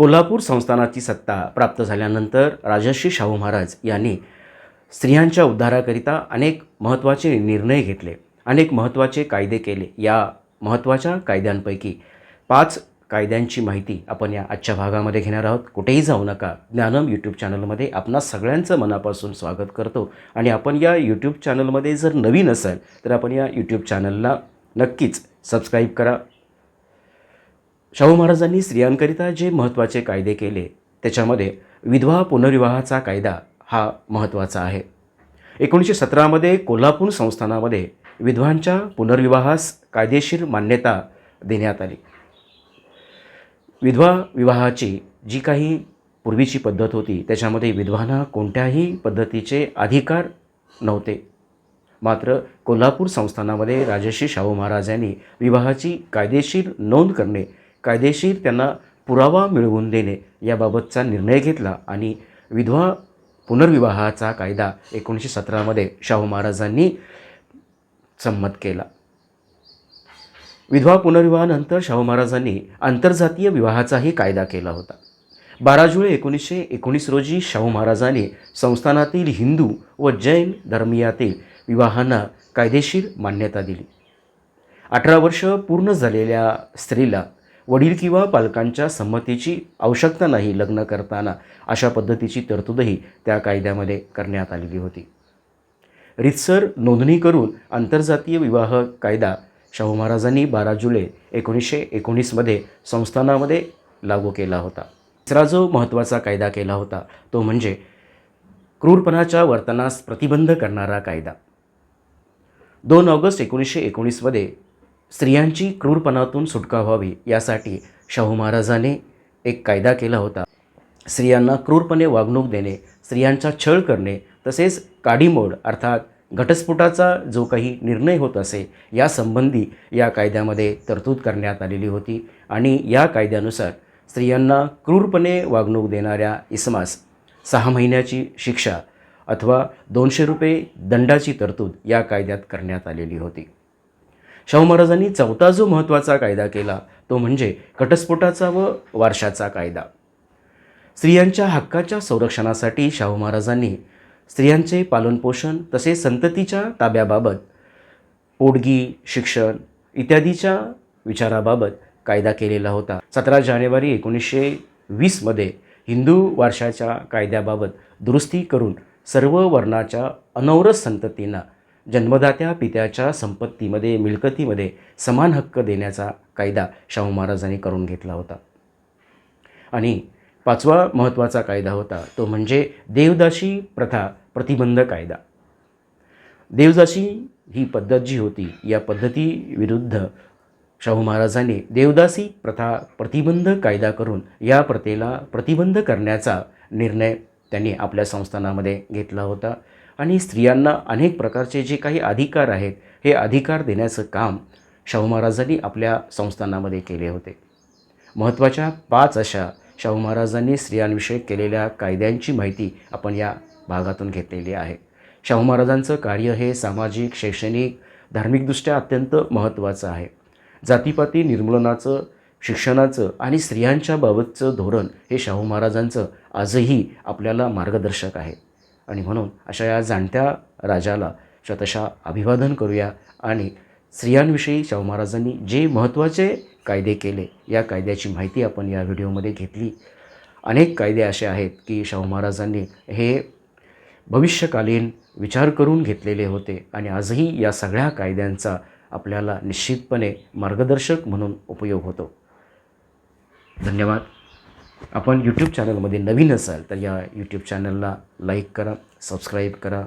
कोल्हापूर संस्थानाची सत्ता प्राप्त झाल्यानंतर राजर्षी शाहू महाराज यांनी स्त्रियांच्या उद्धाराकरिता अनेक महत्त्वाचे निर्णय घेतले. अनेक महत्त्वाचे कायदे केले. या महत्त्वाच्या कायद्यांपैकी पाच कायद्यांची माहिती आपण या आजच्या भागामध्ये घेणार आहोत. कुठेही जाऊ नका. ज्ञानम यूट्यूब चॅनलमध्ये आपणा सगळ्यांचं मनापासून स्वागत करतो. आणि आपण या यूट्यूब चॅनलमध्ये जर नवीन असाल तर आपण या यूट्यूब चॅनलला नक्कीच सबस्क्राईब करा. शाहू महाराजांनी स्त्रियांकरिता जे महत्त्वाचे कायदे केले त्याच्यामध्ये विधवा पुनर्विवाहाचा कायदा हा महत्त्वाचा आहे. एकोणीसशे सतरामध्ये कोल्हापूर संस्थानामध्ये विधवांच्या पुनर्विवाहास कायदेशीर मान्यता देण्यात आली. विधवा विवाहाची जी काही पूर्वीची पद्धत होती त्याच्यामध्ये विधवांना कोणत्याही पद्धतीचे अधिकार नव्हते. मात्र कोल्हापूर संस्थानामध्ये राजर्षी शाहू महाराज यांनी विवाहाची कायदेशीर नोंद करणे कायदेशीर त्यांना पुरावा मिळवून देणे याबाबतचा निर्णय घेतला आणि विधवा पुनर्विवाहाचा कायदा एकोणीसशे सतरामध्ये शाहू महाराजांनी संमत केला. विधवा पुनर्विवाहानंतर शाहू महाराजांनी आंतरजातीय विवाहाचाही कायदा केला होता. बारा जुलै एकोणीसशे एकोणीस रोजी शाहू महाराजांनी संस्थानातील हिंदू व जैन धर्मीयातील विवाहांना कायदेशीर मान्यता दिली. अठरा वर्ष पूर्ण झालेल्या स्त्रीला वडील किंवा पालकांच्या संमतीची आवश्यकता नाही लग्न करताना. अशा पद्धतीची तरतूदही त्या कायद्यामध्ये करण्यात आलेली होती. रितसर नोंदणी करून आंतरजातीय विवाह कायदा शाहू महाराजांनी बारा जुलै एकोणीसशे एकोणीसमध्ये संस्थानामध्ये लागू केला होता. तिसरा जो महत्त्वाचा कायदा केला होता तो म्हणजे क्रूरपणाच्या वर्तनास प्रतिबंध करणारा कायदा. दोन ऑगस्ट एकोणीसशे एकोणीसमध्ये स्त्रियांची क्रूरपणातून सुटका व्हावी यासाठी शाहू महाराजाने एक कायदा केला होता. स्त्रियांना क्रूरपणे वागणूक देणे स्त्रियांचा छळ करणे तसेच काडीमोड अर्थात घटस्फोटाचा जो काही निर्णय होत असे यासंबंधी या कायद्यामध्ये तरतूद करण्यात आलेली होती आणि या कायद्यानुसार स्त्रियांना क्रूरपणे वागणूक देणाऱ्या इसमास सहा महिन्याची शिक्षा अथवा दोनशे रुपये दंडाची तरतूद या कायद्यात करण्यात आलेली होती. शाहू महाराजांनी चौथा जो महत्त्वाचा कायदा केला तो म्हणजे घटस्फोटाचा व वारशाचा कायदा. स्त्रियांच्या हक्काच्या संरक्षणासाठी शाहू महाराजांनी स्त्रियांचे पालनपोषण तसेच संततीच्या ताब्याबाबत पोटगी शिक्षण इत्यादीच्या विचाराबाबत कायदा केलेला होता. सतरा जानेवारी एकोणीसशे वीसमध्ये हिंदू वारशाच्या कायद्याबाबत दुरुस्ती करून सर्व वर्णाच्या अनौरस संततींना जन्मदात्या पित्याच्या संपत्तीमध्ये मिळकतीमध्ये समान हक्क देण्याचा कायदा शाहू महाराजांनी करून घेतला होता. आणि पाचवा महत्त्वाचा कायदा होता तो म्हणजे देवदासी प्रथा प्रतिबंध कायदा. देवदासी ही पद्धत जी होती या पद्धतीविरुद्ध शाहू महाराजांनी देवदासी प्रथा प्रतिबंध कायदा करून या प्रथेला प्रतिबंध करण्याचा निर्णय त्यांनी आपल्या संस्थानामध्ये घेतला होता. आणि स्त्रियांना अनेक प्रकारचे जे काही अधिकार आहेत हे अधिकार देण्याचं काम शाहू महाराजांनी आपल्या संस्थानामध्ये केले होते. महत्त्वाच्या पाच अशा शाहू महाराजांनी स्त्रियांविषयी केलेल्या कायद्यांची माहिती आपण या भागातून घेतलेली आहे. शाहू महाराजांचं कार्य हे सामाजिक शैक्षणिक धार्मिकदृष्ट्या अत्यंत महत्त्वाचं आहे. जातीपाती निर्मूलनाचं शिक्षणाचं आणि स्त्रियांच्या बाबतचं धोरण हे शाहू महाराजांचं आजही आपल्याला मार्गदर्शक आहे. आणि म्हणून अशा या जाणत्या राजाला शतशा अभिवादन करूया आणि स्त्रियांविषयी शाहू महाराजांनी जे महत्त्वाचे कायदे केले या कायद्याची माहिती आपण या व्हिडिओमध्ये घेतली. अनेक कायदे असे आहेत की शाहू महाराजांनी हे भविष्यकालीन विचार करून घेतलेले होते आणि आजही या सगळ्या कायद्यांचा आपल्याला निश्चितपणे मार्गदर्शक म्हणून उपयोग होतो. धन्यवाद. आपण यूट्यूब चॅनलमध्ये नवीन असाल तर या यूट्यूब चॅनलला लाईक करा सबस्क्राईब करा.